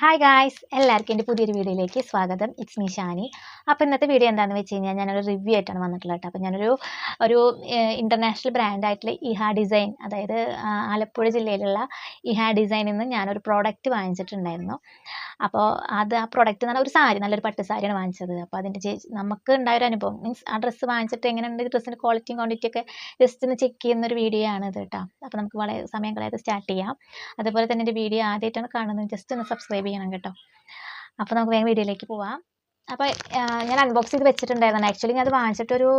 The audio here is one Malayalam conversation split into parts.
ഹായ് ഗായ്സ് എല്ലാവർക്കും എന്റെ പുതിയൊരു വീഡിയോയിലേക്ക് സ്വാഗതം. ഇറ്റ്സ് മീ ഷാനി അപ്പോൾ ഇന്നത്തെ വീഡിയോ എന്താണെന്ന് വെച്ച് കഴിഞ്ഞാൽ ഞാനൊരു റിവ്യൂ ആയിട്ടാണ് വന്നിട്ടുള്ളത് കേട്ടോ. അപ്പോൾ ഞാനൊരു ഒരു ഇന്റർനാഷണൽ ബ്രാൻഡായിട്ടുള്ള ഇഹ ഡിസൈൻ അതായത് ആലപ്പുഴ ജില്ലയിലുള്ള ഇഹ ഡിസൈനിൽ നിന്ന് ഞാനൊരു പ്രോഡക്റ്റ് വാങ്ങിച്ചിട്ടുണ്ടായിരുന്നു. അപ്പോൾ അത് ആ പ്രോഡക്റ്റ് എന്ന് പറഞ്ഞാൽ ഒരു സാരി നല്ലൊരു പട്ട് സാരിയാണ് വാങ്ങിച്ചത്. അപ്പോൾ അതിന്റെ ചേച്ചി നമുക്ക് ഉണ്ടായൊരു അനുഭവം. മീൻസ് ആ ഡ്രസ്സ് വാങ്ങിച്ചിട്ട് എങ്ങനെയുണ്ട് ഡ്രസ്സിന്റെ ക്വാളിറ്റിയും ക്വാണ്ടിറ്റി ഒക്കെ ജസ്റ്റ് ഒന്ന് ചെക്ക് ചെയ്യുന്ന ഒരു വീഡിയോ ആണ് ഇത് കേട്ടോ. അപ്പോൾ നമുക്ക് വളരെ സമയം കളയാതെ സ്റ്റാർട്ട് ചെയ്യാം. അതുപോലെ തന്നെ എന്റെ വീഡിയോ ആദ്യമായിട്ടാണ് കാണുന്നത്. ജസ്റ്റ് ഒന്ന് സബ്സ്ക്രൈബ് ചെയ്യണം കേട്ടോ. അപ്പോൾ നമുക്ക് വേഗം വീഡിയോയിലേക്ക് പോവാം. അപ്പോൾ ഞാൻ അൺബോക്സ് ചെയ്ത് വെച്ചിട്ടുണ്ടായിരുന്നു ആക്ച്വലി ഞാൻ അത് വാങ്ങിച്ചിട്ടൊരു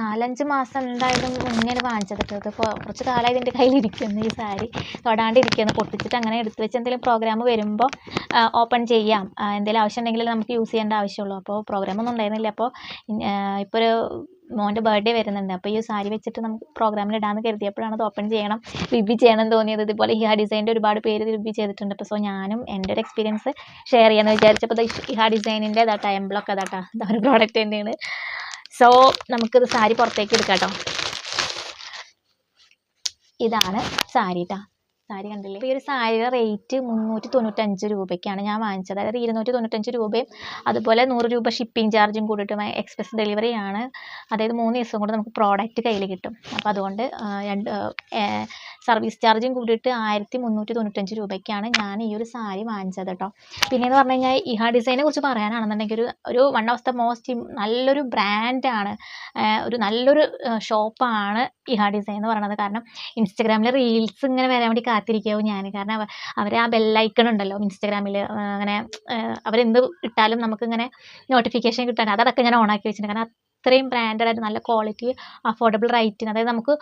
നാലഞ്ച് മാസം എന്തായാലും മുന്നേ വാങ്ങിച്ചത്. കേട്ടോ കുറച്ച് കാലമായി ഇതിന്റെ കയ്യിൽ ഇരിക്കുന്നു ഈ സാരി. തൊടാണ്ടിരിക്കുന്നു. പൊട്ടിച്ചിട്ട് അങ്ങനെ എടുത്ത് വെച്ച് എന്തെങ്കിലും പ്രോഗ്രാം വരുമ്പോൾ ഓപ്പൺ ചെയ്യാം. എന്തെങ്കിലും ആവശ്യം ഉണ്ടെങ്കിൽ നമുക്ക് യൂസ് ചെയ്യേണ്ട ആവശ്യമുള്ളൂ. അപ്പോൾ പ്രോഗ്രാം ഒന്നും ഉണ്ടായിരുന്നില്ല. അപ്പോൾ ഇപ്പോൾ ഒരു മോന്റെ ബർത്ത്ഡേ വരുന്നുണ്ട്. അപ്പോൾ ഈ സാരി വെച്ചിട്ട് നമുക്ക് പ്രോഗ്രാമിൽ ഇടാമെന്ന് കരുതിയപ്പോഴാണ് അത് ഓപ്പൺ ചെയ്യണം. റിവ്യൂ ചെയ്യണം തോന്നിയത്. ഇതുപോലെ ഹിഹാ ഡിസൈന്റെ ഒരുപാട് പേര് റിവ്യൂ ചെയ്തിട്ടുണ്ട്. അപ്പോൾ സോ ഞാനും എന്റെ ഒരു എക്സ്പീരിയൻസ് ഷെയർ ചെയ്യാമെന്ന് വിചാരിച്ചപ്പോൾ ഹിഹാ ഡിസൈനിന്റെ അതാട്ടാ എംബ്ലോക്ക് അതാട്ടാ അതാ ഒരു പ്രോഡക്റ്റ് തന്നെയാണ്. സോ നമുക്കിത് സാരി പുറത്തേക്ക് എടുക്കാം കേട്ടോ ഇതാണ് സാരി ട്ടാ. സാരി കണ്ടില്ലേ? ഈ ഒരു സാരിയുടെ റേറ്റ് മുന്നൂറ്റി തൊണ്ണൂറ്റഞ്ച് രൂപയ്ക്കാണ് ഞാൻ വാങ്ങിച്ചത്. അതായത് ഇരുന്നൂറ്റി തൊണ്ണൂറ്റഞ്ച് രൂപയും അതുപോലെ നൂറ് രൂപ ഷിപ്പിംഗ് ചാർജും കൂടിയിട്ട് എക്സ്പ്രസ് ഡെലിവറി ആണ്. അതായത് മൂന്ന് ദിവസം കൊണ്ട് നമുക്ക് പ്രോഡക്റ്റ് കയ്യിൽ കിട്ടും. അപ്പോൾ അതുകൊണ്ട് രണ്ട് സർവീസ് ചാർജും കൂടിയിട്ട് ആയിരത്തി മുന്നൂറ്റി തൊണ്ണൂറ്റഞ്ച് രൂപയ്ക്കാണ് ഞാൻ ഈ ഒരു സാരി വാങ്ങിച്ചത് കേട്ടോ പിന്നെയെന്ന് പറഞ്ഞു കഴിഞ്ഞാൽ ഇഹ ഡിസൈനെ കുറിച്ച് പറയാനാണെന്നുണ്ടെങ്കിൽ ഒരു ഒരു വൺ ഓഫ് ദ മോസ്റ്റ് നല്ലൊരു ബ്രാൻഡാണ് ഒരു നല്ലൊരു ഷോപ്പാണ് ഇഹ ഡിസൈൻ എന്ന് പറയുന്നത് കാരണം ഇൻസ്റ്റഗ്രാമിൽ റീൽസ് ഇങ്ങനെ വരാൻ വേണ്ടി കാത്തിരിക്കാവും ഞാൻ കാരണം അവർ ആ ബെല്ലൈക്കൺ ഉണ്ടല്ലോ ഇൻസ്റ്റഗ്രാമിൽ അങ്ങനെ അവരെന്ത് ഇട്ടാലും നമുക്കിങ്ങനെ നോട്ടിഫിക്കേഷൻ കിട്ടാൻ അതടക്കം ഞാൻ ഓണാക്കി വെച്ചിട്ടുണ്ട്. കാരണം അത്രയും ബ്രാൻഡഡ് ആയിട്ട് നല്ല ക്വാളിറ്റി അഫോർഡബിൾ റേറ്റിന് അതായത് നമുക്ക്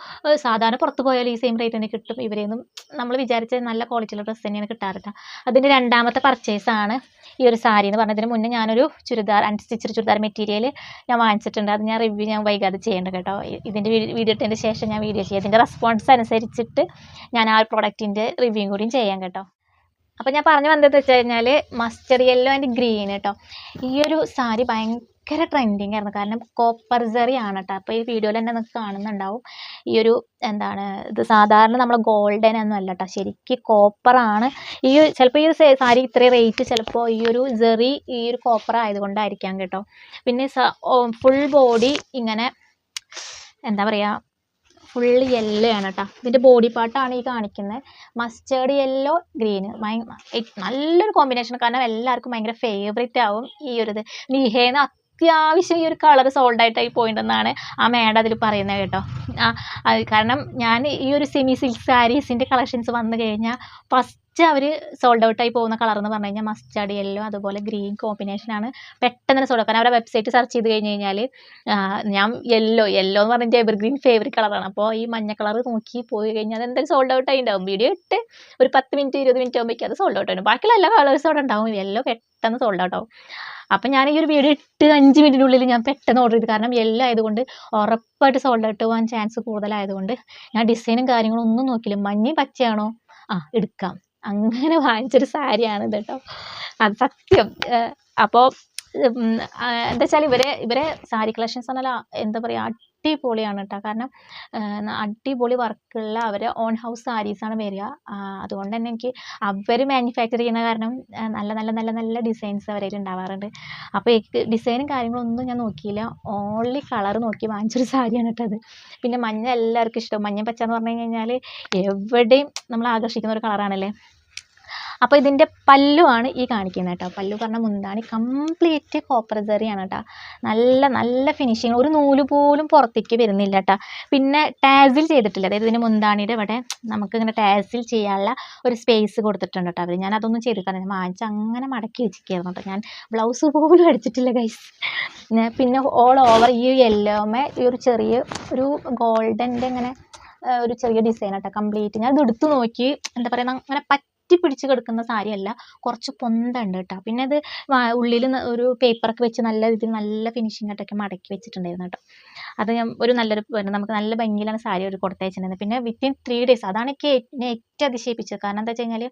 സാധാരണ പുറത്ത് പോയാൽ ഈ സെയിം റേറ്റ് തന്നെ കിട്ടും. ഇവരെയൊന്നും നമ്മൾ വിചാരിച്ച നല്ല ക്വാളിറ്റിയുള്ള ഡ്രസ്സ് തന്നെയാണ് കിട്ടാറ് ട്ടോ. അതിന്റെ രണ്ടാമത്തെ പർച്ചേസ് ആണ് ഈ ഒരു സാരി എന്ന് പറഞ്ഞതിന് മുന്നേ ഞാനൊരു ചുരിദാർ അൺസ്റ്റിച്ചഡ് ചുരിദാർ മെറ്റീരിയൽ ഞാൻ വാങ്ങിച്ചിട്ടുണ്ട്. അത് ഞാൻ റിവ്യൂ ഞാൻ വൈകാതെ ചെയ്യേണ്ട കേട്ടോ. ഇതിന്റെ വീഡിയോ ഇട്ടതിന്റെ ശേഷം ഞാൻ വീഡിയോ ചെയ്യാം. ഇതിന്റെ റെസ്പോൺസ് അനുസരിച്ചിട്ട് ഞാൻ ആ പ്രോഡക്റ്റിന്റെ റിവ്യൂ കൂടിയും ചെയ്യാം കേട്ടോ. അപ്പോൾ ഞാൻ പറഞ്ഞു വന്നതെന്ന് വെച്ച് കഴിഞ്ഞാൽ മസ്റ്റർ യെല്ലോ ആൻഡ് ഗ്രീൻ കേട്ടോ ഈ ഒരു സാരി ഭയങ്കര ട്രെൻഡിങ് ആയിരുന്നു. കാരണം കോപ്പർ ജെറി ആണ് കേട്ടോ അപ്പോൾ ഈ വീഡിയോയിൽ തന്നെ നിങ്ങൾക്ക് കാണുന്നുണ്ടാവും. ഈ ഒരു എന്താണ് ഇത് സാധാരണ നമ്മൾ ഗോൾഡൻ ഒന്നും അല്ല കേട്ടോ ശരിക്കും കോപ്പറാണ് ഈ ചിലപ്പോൾ ഈ ഒരു സാരി ഇത്രയും റേറ്റ് ചിലപ്പോൾ ഈ ഒരു ജെറി ഈ ഒരു കോപ്പർ ആയതുകൊണ്ടായിരിക്കാം കേട്ടോ. പിന്നെ ഫുൾ ബോഡി ഇങ്ങനെ എന്താ പറയുക ഫുൾ യെല്ലോ ആണ് കേട്ടോ ഇതിന്റെ ബോഡി പാർട്ടാണ് ഈ കാണിക്കുന്നത് മസ്റ്റേർഡ് യെല്ലോ ഗ്രീന് നല്ലൊരു കോമ്പിനേഷൻ കാരണം എല്ലാവർക്കും ഭയങ്കര ഫേവറേറ്റ് ആവും ഈ ഒരു ഇത്. നിഹേന്ന് അത്യാവശ്യം ഈ ഒരു കളർ സോൾഡ് ആയിട്ടായി പോയിട്ടുണ്ടെന്നാണ് ആ മേഡം അതിൽ പറയുന്നത് കേട്ടോ. ആ കാരണം ഞാൻ ഈ ഒരു സെമി സിൽക്ക് സാരീസിന്റെ കളക്ഷൻസ് വന്നു കഴിഞ്ഞാൽ ഫസ്റ്റ് അവർ സോൾഡ് ഔട്ടായി പോകുന്ന കളർ എന്ന് പറഞ്ഞു കഴിഞ്ഞാൽ മസ്റ്റാർഡ് യെല്ലോ അതുപോലെ ഗ്രീൻ കോമ്പിനേഷനാണ് പെട്ടെന്ന് സോൾഡ് കാരണം അവരുടെ വെബ്സൈറ്റ് സെർച്ച് ചെയ്ത് കഴിഞ്ഞ് കഴിഞ്ഞാൽ ഞാൻ യെല്ലോ യെല്ലോ എന്ന് പറഞ്ഞാൽ എവർഗ്രീൻ ഫേവറേറ്റ് കളറാണ് അപ്പോൾ ഈ മഞ്ഞ കളർ നോക്കി പോയി കഴിഞ്ഞാൽ എന്തായാലും സോൾഡ് ഔട്ട് ആയി ഉണ്ടാവും. വീഡിയോ ഇട്ട് ഒരു പത്ത് മിനിറ്റ് ഇരുപത് മിനിറ്റ് ആകുമ്പോഴേക്കും അത് സോൾഡ് ഔട്ട് ബാക്കിയുള്ള എല്ലാ കളേഴ്സും അവിടെ ഉണ്ടാവും. യെല്ലോ പെട്ടെന്ന് സോൾഡ് ഔട്ട് ആവും അപ്പം ഞാൻ ഈ ഒരു വീഡിയോ ഇട്ട് അഞ്ച് മിനിറ്റിനുള്ളിൽ ഞാൻ പെട്ടെന്ന് ഓർഡർ ചെയ്തു. കാരണം എല്ലാം ആയതുകൊണ്ട് ഉറപ്പായിട്ട് സോൾഡ് ഔട്ട് പോകാൻ ചാൻസ് കൂടുതലായതുകൊണ്ട് ഞാൻ ഡിസൈനും കാര്യങ്ങളും ഒന്നും നോക്കില്ല മഞ്ഞയും പച്ചയാണോ? ആ എടുക്കാം. അങ്ങനെ വാങ്ങിച്ചൊരു ഇത് കേട്ടോ അത് സത്യം. അപ്പോൾ എന്താ വെച്ചാൽ ഇവരെ ഇവരെ സാരി കളക്ഷൻസ് എന്താ പറയുക അടിപൊളിയാണ് കേട്ടോ കാരണം അടിപൊളി വർക്കുള്ള അവരെ ഓൺ ഹൗസ് സാരീസാണ് വരിക. അതുകൊണ്ട് തന്നെ എനിക്ക് അവർ മാനുഫാക്ചർ ചെയ്യുന്ന കാരണം നല്ല നല്ല നല്ല നല്ല ഡിസൈൻസ് അവരിൽ ഉണ്ടാവാറുണ്ട് അപ്പോൾ എനിക്ക് ഡിസൈനും കാര്യങ്ങളൊന്നും ഞാൻ നോക്കിയില്ല. ഓൺലി കളർ നോക്കി വാങ്ങിച്ചൊരു സാരിയാണ് കേട്ടത് പിന്നെ മഞ്ഞ എല്ലാവർക്കും ഇഷ്ടം. മഞ്ഞ പച്ച എന്ന് പറഞ്ഞു കഴിഞ്ഞാൽ എവിടെയും നമ്മൾ ആകർഷിക്കുന്ന ഒരു കളറാണല്ലേ അപ്പോൾ ഇതിന്റെ പല്ലുവാണ് ഈ കാണിക്കുന്നത് കേട്ടോ. പല്ലു പറഞ്ഞ മുന്താണി. കംപ്ലീറ്റ് കോപ്പർ ജെറിയാണ് കേട്ടോ. നല്ല നല്ല ഫിനിഷിങ് ഒരു നൂൽ പോലും പുറത്തേക്ക് വരുന്നില്ല കേട്ടോ. പിന്നെ ടാസിൽ ചെയ്തിട്ടില്ല. അതായത് ഇതിന് മുന്താണിയുടെ ഇവിടെ നമുക്ക് ഇങ്ങനെ ടാസിൽ ചെയ്യാനുള്ള ഒരു സ്പേസ് കൊടുത്തിട്ടുണ്ട് കേട്ടോ. ഞാൻ അതൊന്നും ചെയ്തിട്ടില്ല. ഞാൻ വാങ്ങിച്ച് അങ്ങനെ മടക്കി വെച്ചിരിക്കുകയായിരുന്നു കേട്ടോ. ഞാൻ ബ്ലൗസ് പോലും അടിച്ചിട്ടില്ല ഗൈസ് പിന്നെ ഓൾ ഓവർ ഈ യെല്ലോമേ ഈ ഒരു ചെറിയ ഒരു ഗോൾഡന്റെ ഇങ്ങനെ ഒരു ചെറിയ ഡിസൈൻ ആട്ടോ. കംപ്ലീറ്റ് ഞാൻ ഇത് എടുത്തു നോക്കി എന്താ പറയുക അങ്ങനെ പറ്റി പിടിച്ച് കിടക്കുന്ന സാരിയല്ല. കുറച്ച് പൊന്തുണ്ട് കേട്ടോ. പിന്നെ അത് ഉള്ളിൽ ഒരു പേപ്പറൊക്കെ വെച്ച് നല്ല രീതിയിൽ നല്ല ഫിനിഷിംഗ് ആയിട്ടൊക്കെ മടക്കി വെച്ചിട്ടുണ്ടായിരുന്നു കേട്ടോ. അത് ഒരു നല്ലൊരു നമുക്ക് നല്ല ഭംഗിയിലാണ് സാരി ഒരു കൊടുത്തയച്ചിട്ടുണ്ടായിരുന്നത് പിന്നെ വിത്തിൻ ത്രീ ഡേയ്സ് അതാണ് എനിക്ക് എന്നെ ഏറ്റവും അതിശയിപ്പിച്ചത്. കാരണം എന്താ വെച്ച് കഴിഞ്ഞാൽ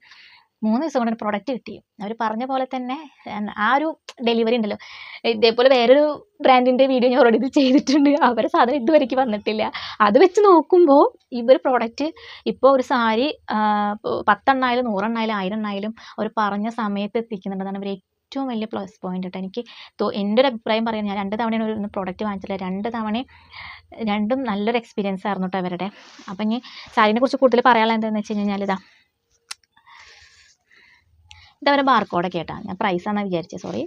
മൂന്ന് ദിവസം കൊണ്ട് പ്രോഡക്റ്റ് കിട്ടി. അവർ പറഞ്ഞ പോലെ തന്നെ ആ ഒരു ഡെലിവറി ഉണ്ടല്ലോ. ഇതേപോലെ വേറൊരു ബ്രാൻഡിന്റെ വീഡിയോ ഞാൻ ഓൾറെഡി ചെയ്തിട്ടുണ്ട്. അവരെ സാധനം ഇതുവരെയ്ക്ക് വന്നിട്ടില്ല. അത് വെച്ച് നോക്കുമ്പോൾ ഇവർ പ്രോഡക്റ്റ് ഇപ്പോൾ ഒരു സാരി പത്തെണ്ണായാലും നൂറെണ്ണായാലും ആയിരം എണ്ണായാലും അവർ പറഞ്ഞ സമയത്ത് എത്തിക്കുന്നുണ്ടെന്നാണ് ഇവർ ഏറ്റവും വലിയ പ്ലസ് പോയിന്റ് കേട്ടോ. എനിക്ക് തോ- എന്റെ ഒരു അഭിപ്രായം പറയാൻ ഞാൻ രണ്ട് തവണയാണ് ഒരു പ്രോഡക്റ്റ് വാങ്ങിച്ചില്ല രണ്ട് തവണയും രണ്ടും നല്ലൊരു എക്സ്പീരിയൻസ് ആയിരുന്നു കേട്ടോ അവരുടെ അപ്പം ഇനി സാരിനെ കുറിച്ച് കൂടുതൽ പറയാനുള്ള എന്താണെന്ന് വെച്ച് കഴിഞ്ഞാൽ ഇതാ ഇതവരെ ബാർക്കോഡൊക്കെ ആയിട്ടാണ് ഞാൻ പ്രൈസ് പ്രൈസാണെന്ന് വിചാരിച്ചത് സോറി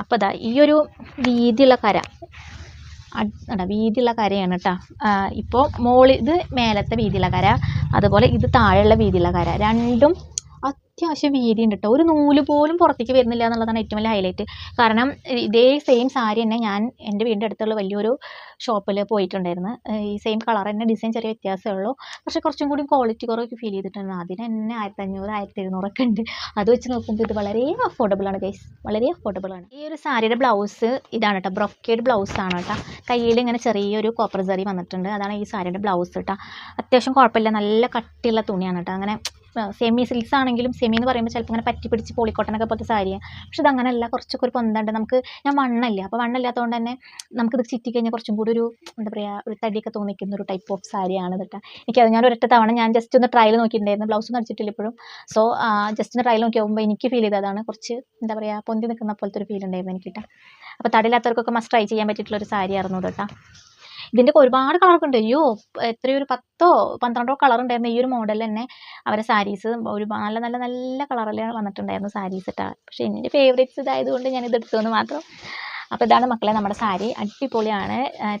അപ്പോൾ ഇതാ ഈ ഒരു വീതിയുള്ള കര അടാ വീതിയുള്ള കരയാണ് കേട്ടോ ഇപ്പോൾ മോളി ഇത് മേലത്തെ വീതിയുള്ള കര അതുപോലെ ഇത് താഴെയുള്ള വീതിയുള്ള കര രണ്ടും അത്യാവശ്യം വീതി ഉണ്ട് കേട്ടോ ഒരു നൂൽ പോലും പുറത്തേക്ക് വരുന്നില്ല എന്നുള്ളതാണ് ഏറ്റവും വലിയ ഹൈലൈറ്റ് കാരണം ഇതേ സെയിം സാരി തന്നെ ഞാൻ എന്റെ വീടിന്റെ അടുത്തുള്ള വലിയൊരു ഷോപ്പിൽ പോയിട്ടുണ്ടായിരുന്നു. ഈ സെയിം കളർ തന്നെ ഡിസൈൻ ചെറിയ വ്യത്യാസമേ ഉള്ളൂ. പക്ഷേ കുറച്ചും കൂടി ക്വാളിറ്റി കുറവൊക്കെ ഫീൽ ചെയ്തിട്ടുണ്ട്. അതിന് തന്നെ ആയിരത്തി അഞ്ഞൂറ് ആയിരത്തി എഴുന്നൂറൊക്കെ ഉണ്ട്. അത് വെച്ച് നോക്കുമ്പോൾ ഇത് വളരെ അഫോർഡബിൾ ആണ് ഗൈസ് വളരെ അഫോർഡബിൾ ആണ്. ഈ ഒരു സാരിയുടെ ബ്ലൗസ് ഇതാണ് കേട്ടോ ബ്രൊക്കേഡ് ബ്ലൗസ് ആണ് കേട്ടോ കയ്യിൽ ഇങ്ങനെ ചെറിയൊരു കോപ്പർ സറി വന്നിട്ടുണ്ട്. അതാണ് ഈ സാരിയുടെ ബ്ലൗസ് കേട്ടോ അത്യാവശ്യം കുഴപ്പമില്ല. നല്ല കട്ടിയുള്ള തുണിയാണ് കേട്ടോ അങ്ങനെ സെമി സിൽക്സ് ആണെങ്കിലും സെമി എന്ന് പറയുമ്പോൾ ചിലപ്പോൾ ഇങ്ങനെ പറ്റി പിടിച്ച് പോളിക്കോട്ടനൊക്കെ പോലത്തെ സാരിയാണ് പക്ഷെ ഇത് അങ്ങനെയല്ല കുറച്ചൊക്കെ ഒരു പൊന്തണ്ട്. നമുക്ക് ഞാൻ വണ്ണല്ല അപ്പോൾ വണ്ണല്ലാത്തതുകൊണ്ട് തന്നെ നമുക്കിത് ചിറ്റി കഴിഞ്ഞാൽ കുറച്ചും കൂടി ഒരു എന്താ പറയുക ഒരു തടിയൊക്കെ തോന്നിക്കുന്ന ഒരു ടൈപ്പ് ഓഫ് സാരിയാണ് കേട്ടോ എനിക്കത് ഞാൻ ഒരൊറ്റ തവണ ഞാൻ ജസ്റ്റ് ഒന്ന് ട്രയൽ നോക്കിയിട്ടുണ്ടായിരുന്നു. ബ്ലൗസ് നടിച്ചിട്ടില്ല ഇപ്പോഴും. സോ ജസ്റ്റ് ഒന്ന് ട്രയൽ നോക്കി പോകുമ്പോൾ എനിക്ക് ഫീൽ ചെയ്തതാണ് കുറച്ച് എന്താ പറയുക പൊന്തി നിൽക്കുന്ന പോലത്തെ ഒരു ഫീൽ ഉണ്ടായിരുന്നു എനിക്ക് കേട്ടോ അപ്പോൾ തടിയില്ലാത്തവർക്കൊക്കെ മസ്റ്റ് ട്രൈ ചെയ്യാൻ പറ്റിയിട്ടുള്ള ഒരു സാരി ആയിരുന്നു കേട്ടോ ഇതിന്റെ ഒക്കെ ഒരുപാട് കളറൊക്കെ ഉണ്ട്. അയ്യോ എത്രയോ ഒരു പത്തോ പന്ത്രണ്ടോ കളർ ഉണ്ടായിരുന്നു ഈ ഒരു മോഡൽ തന്നെ. അവരെ സാരീസ് ഒരു നല്ല നല്ല നല്ല കളറിൽ വന്നിട്ടുണ്ടായിരുന്നു സാരീസ് ഇട്ടാൽ പക്ഷേ എന്റെ ഫേവറേറ്റ്സ് ഇതായതുകൊണ്ട് ഞാൻ ഇത് എടുത്തു എന്ന് മാത്രം അപ്പോൾ ഇതാണ് മക്കളെ നമ്മുടെ സാരി. അടിപൊളിയാണ്.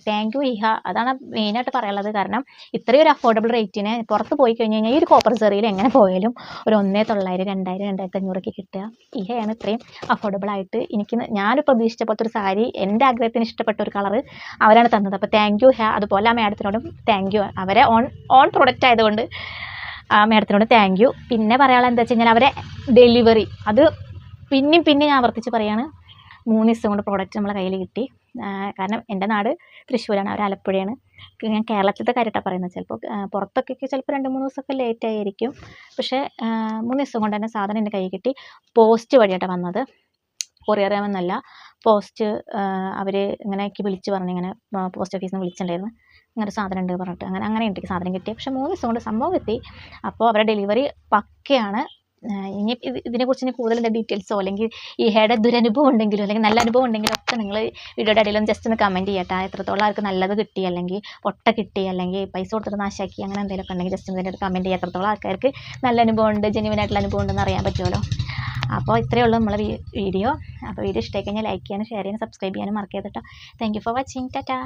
താങ്ക് യു ഇഹ. അതാണ് മെയിനായിട്ട് പറയാനുള്ളത്. കാരണം ഇത്രയും ഒരു അഫോർഡബിൾ റേറ്റിന് പുറത്ത് പോയി കഴിഞ്ഞ് കഴിഞ്ഞാൽ ഈ ഒരു കോപ്പർ സെറിയിൽ എങ്ങനെ പോയാലും ഒരു ഒന്നേ തൊള്ളായിരം രണ്ടായിരം രണ്ടായിരത്തി അഞ്ഞൂറൊക്കെ കിട്ടുക. ഇഹയാണ് ഇത്രയും അഫോർഡബിൾ ആയിട്ട് എനിക്ക് ഞാൻ പ്രതീക്ഷിച്ച പോലത്തെ ഒരു സാരി എന്റെ ആഗ്രഹത്തിന് ഇഷ്ടപ്പെട്ട ഒരു കളറ് അവരാണ് തന്നത്. അപ്പോൾ താങ്ക് യു ഹ അതുപോലെ ആ മാഡത്തിനോടും താങ്ക് യു അവരെ ഓൺ ഓൺ പ്രൊഡക്റ്റ് ആയതുകൊണ്ട് ആ മാഡത്തിനോട് താങ്ക് യു പിന്നെ പറയാനുള്ളത് എന്താ വെച്ച് കഴിഞ്ഞാൽ അവരെ ഡെലിവറി അത് പിന്നെയും പിന്നെ ഞാൻ ആവർത്തിച്ച് പറയാണ്. മൂന്ന് ദിവസം കൊണ്ട് പ്രോഡക്റ്റ് നമ്മളെ കയ്യിൽ കിട്ടി. കാരണം എന്റെ നാട് തൃശ്ശൂരാണ് അവർ ആലപ്പുഴയാണ്. ഞാൻ കേരളത്തിലത്തെ കാര്യമായിട്ടാണ് പറയുന്നത്. ചിലപ്പോൾ പുറത്തൊക്കെ ചിലപ്പോൾ രണ്ട് മൂന്ന് ദിവസമൊക്കെ ലേറ്റ് ആയിരിക്കും. പക്ഷേ മൂന്ന് ദിവസം കൊണ്ട് തന്നെ സാധനം എന്റെ കയ്യിൽ കിട്ടി. പോസ്റ്റ് വഴിയായിട്ടാണ് വന്നത്. കൊറിയർ എന്നല്ല പോസ്റ്റ് അവർ ഇങ്ങനെ എനിക്ക് വിളിച്ച് പറഞ്ഞു. ഇങ്ങനെ പോസ്റ്റ് ഓഫീസിൽ നിന്ന് വിളിച്ചിട്ടുണ്ടായിരുന്നു. ഇങ്ങനെ സാധനം ഉണ്ട് പറഞ്ഞിട്ട്. അങ്ങനെ അങ്ങനെ എനിക്ക് സാധനം കിട്ടി പക്ഷേ മൂന്ന് ദിവസം കൊണ്ട് സംഭവം എത്തി. അപ്പോൾ അവരുടെ ഡെലിവറി പക്കയാണ്. ഇനി ഇതിനെ ഇതിനെക്കുറിച്ച് ഇനി കൂടുതൽ ഡീറ്റെയിൽസോ അല്ലെങ്കിൽ ഈ ഹെയുടെ ദുരനുഭവം ഉണ്ടെങ്കിലും? അല്ലെങ്കിൽ നല്ല അനുഭവം ഉണ്ടെങ്കിലും ഒക്കെ നിങ്ങൾ വീഡിയോയുടെ അടിയിൽ ഒന്ന് ജസ്റ്റ് ഒന്ന് കമന്റ് ചെയ്യട്ടെ. എത്രത്തോളം ആർക്ക് നല്ലത് കിട്ടി? അല്ലെങ്കിൽ പൊട്ട കിട്ടി? അല്ലെങ്കിൽ പൈസ കൊടുത്തിട്ട് നാശാക്കി? അങ്ങനെ എന്തെങ്കിലുമൊക്കെ ഉണ്ടെങ്കിൽ ജസ്റ്റ് ഇതിന്റെ ഒരു കമന്റ് ചെയ്യുക. എത്രത്തോളം ആൾക്കാർക്ക് നല്ല അനുഭവം ഉണ്ട്? ജെനുവിനായിട്ടുള്ള അനുഭവം ഉണ്ടെന്ന് അറിയാൻ പറ്റുമല്ലോ. അപ്പോൾ ഇത്രയേ ഉള്ളൂ നമ്മളെ വീഡിയോ അപ്പോൾ വീഡിയോ ഇഷ്ടമായി കഴിഞ്ഞാൽ ലൈക്ക് ചെയ്യാനും ഷെയർ ചെയ്യാനും സബ്സ്ക്രൈബ് ചെയ്യാനും മറക്കരുത് കേട്ടോ thank you for watching tata